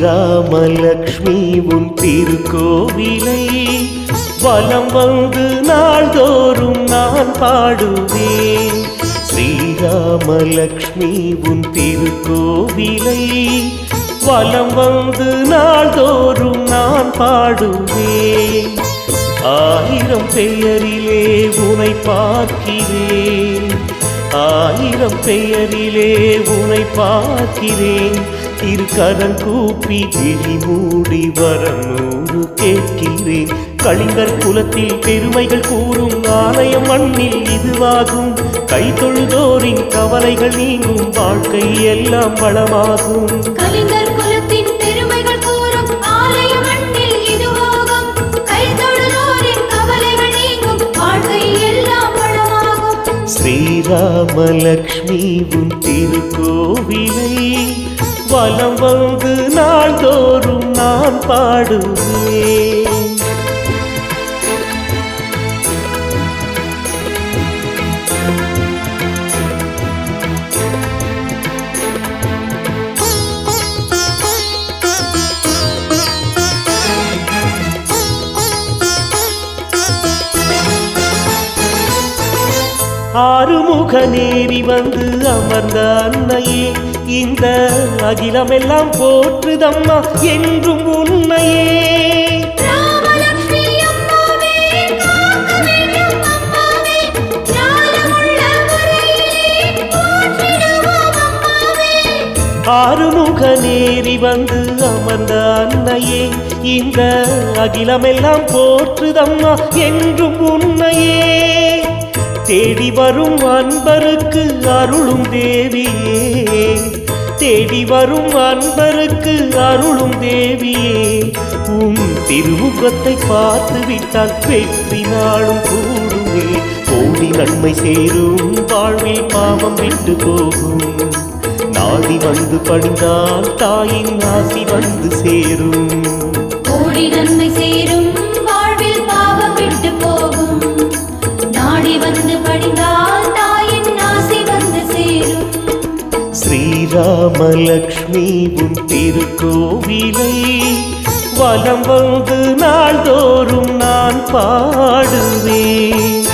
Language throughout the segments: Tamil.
ராமலக்ஷ்மி உன் திருக்கோவிலை வலம் வந்து நாள்தோறும் நான் பாடுவேன். ஸ்ரீராமலக்ஷ்மி உன் திருக்கோவிலை வலம் வந்து நாள்தோறும் நான் பாடுவேன். ஆயிரம் பெயரிலே உனை பார்க்கிறேன். ஆயிரம் பெயரிலே உனை பார்க்கிறேன். திருக்கரம் கூப்பி விழி மூடி வரநூறு கேட்கிறேன். கலிங்கர் குலத்தில் பெருமைகள் கூறும் ஆலயம் மண்ணில் இதுவாகும். கை தொழுதோரின் கவலைகள் நீங்கும் வாழ்க்கை எல்லாம் வளமாகும். கலிங்கர் குலத்தின் பெருமைகள் கூறும் ஆலய மண்ணில் இதுவாகும். கை தொழுதோரின் கவலைகள் நீங்கும் வாழ்க்கை எல்லாம் வளமாகும். ஸ்ரீராமலக்ஷ்மி உன் திருக்கோவிலை வலம் வந்து நாள்தோறும் நான் பாடுவேன். ஆறுமுக நேரி வந்து அமர்ந்த அன்னையே இந்த அகிலமெல்லாம் போற்றுதம்மா என்றும் அம்மாவே ஆறுமுக நேரி வந்து அமர்ந்த அன்னையே இந்த அகிலமெல்லாம் போற்றுதம்மா என்றும் உன்னையே. தேடி வரும் அன்பருக்கு அருளும் தேவியே. தேடி வரும் அன்பருக்கு அருளும் தேவியே. உன் திருமுகத்தை பார்த்து விட்டால் வெற்றி நாளும் கூடுமே. கோடி நன்மை சேரும் வாழ்வில் பாவம் விட்டு போகும். நாடி வந்து படிந்தால் தாயின் ஆசி வந்து சேரும். கோடி நன்மை சேரும் ராமலக்ஷ்மி உன் திருக்கோவிலை வலம் வந்து நாள்தோறும் நான் பாடுவேன்.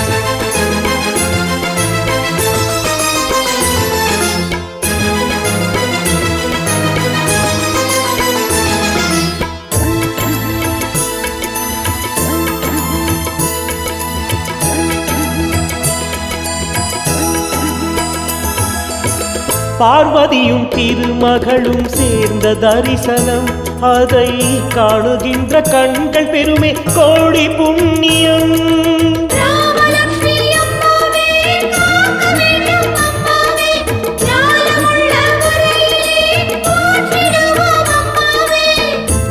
பார்வதியும் திருமகளும் சேர்ந்த தரிசனம். அதை காணுகின்ற கண்கள் பெருமே கோடி புண்ணியம்.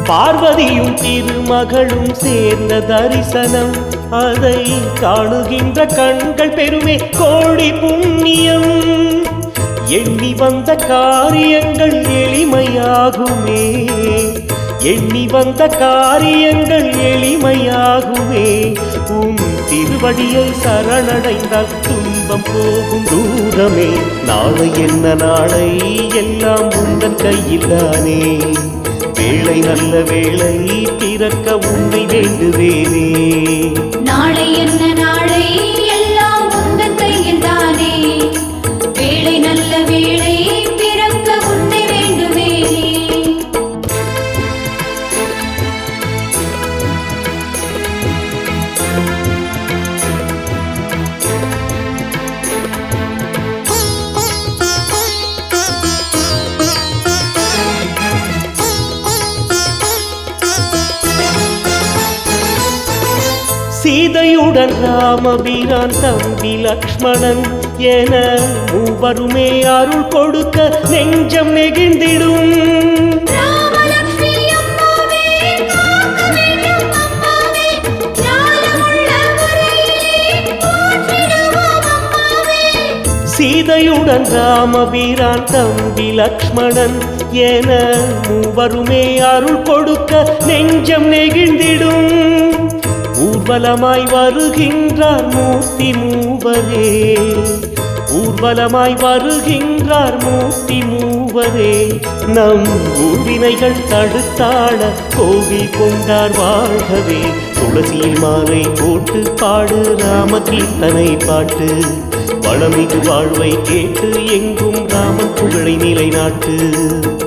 பார்வதியும் திருமகளும் சேர்ந்த தரிசனம். அதை காணுகின்ற கண்கள் பெருமே கோடி புண்ணியம். எண்ணி வந்த காரியங்கள் எளிமையாகுமே. எண்ணி வந்த காரியங்கள் எளிமையாகுமே. உன் திருவடியை சரணடைந்தால் துன்பம் போகும் தூரமே. நாளை என்ன நாளை எல்லாம் உங்கள் கையில்தானே வேளை நல்ல வேளை திறக்க உன்னை வேண்டுவேனே. சீதையுடன் ராமபிரான் தம்பி லக்ஷ்மணன் என மூவருமே அருள் கொடுக்க நெஞ்சம் நெகிழ்ந்திடும். சீதையுடன் ராமபீரான் தம்பி லக்ஷ்மணன் என மூவருமே அருள் கொடுக்க நெஞ்சம் நெகிழ்ந்திடும். ஊர்வலமாய் வருகின்றார் மூர்த்தி மூவரே. ஊர்வலமாய் வருகின்றார் மூர்த்தி மூவரே. நம் ஊர்வினைகள் தடுத்தாட கோவில் கொண்டார் வாழ்கவே. துளசியில் மாலை போட்டு பாடு ராம கீர்த்தனை பாட்டு. வளமிகு வாழ்வை கேட்டு எங்கும் ராமன் புகழை நிலைநாட்டு.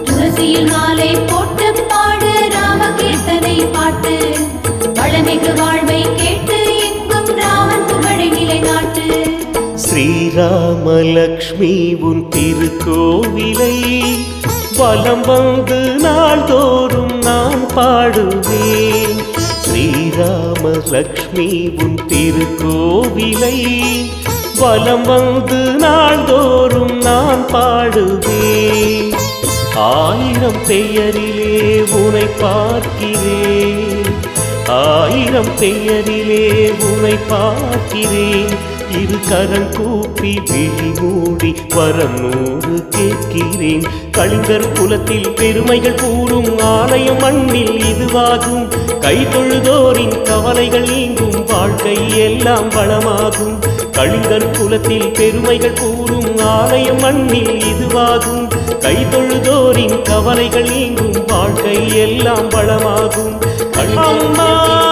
துளசியில் மாலை போட்டு பாடு ராம கீர்த்தனை பாட்டு. வளமிகு வாழ்வை கேட்டு எங்கும் ராமன் புகழை நிலைநாட்டு. ஸ்ரீராமலக்ஷ்மி உன் திருக்கோவிலை வலம் வந்து நாள்தோறும் நான் பாடுவேன். ஸ்ரீராமலக்ஷ்மி உன் திருக்கோவிலை வலம் வந்து நாள்தோறும் நான் பாடுவேன். ஆயிரம் பெயரிலே உனை பார்க்கிறேன். ஆயிரம் பெயரிலே உனை பார்க்கிறேன். இரு கரம் கூப்பி விழி மூடி வரம் நூறு கேட்கிறேன். கலிங்கர் குலத்தில் பெருமைகள் கூறும் ஆலயம் மண்ணில் இதுவாகும். கை தொழுதோரின் கவலைகள் நீங்கும் வாழ்க்கை எல்லாம் வளமாகும். கலிங்கர் குலத்தில் பெருமைகள் கூறும் ஆலயம் மண்ணில் இதுவாகும். கை தொழுதோரின் கவலைகள் நீங்கும் வாழ்க்கை எல்லாம் வளமாகும். ông mơ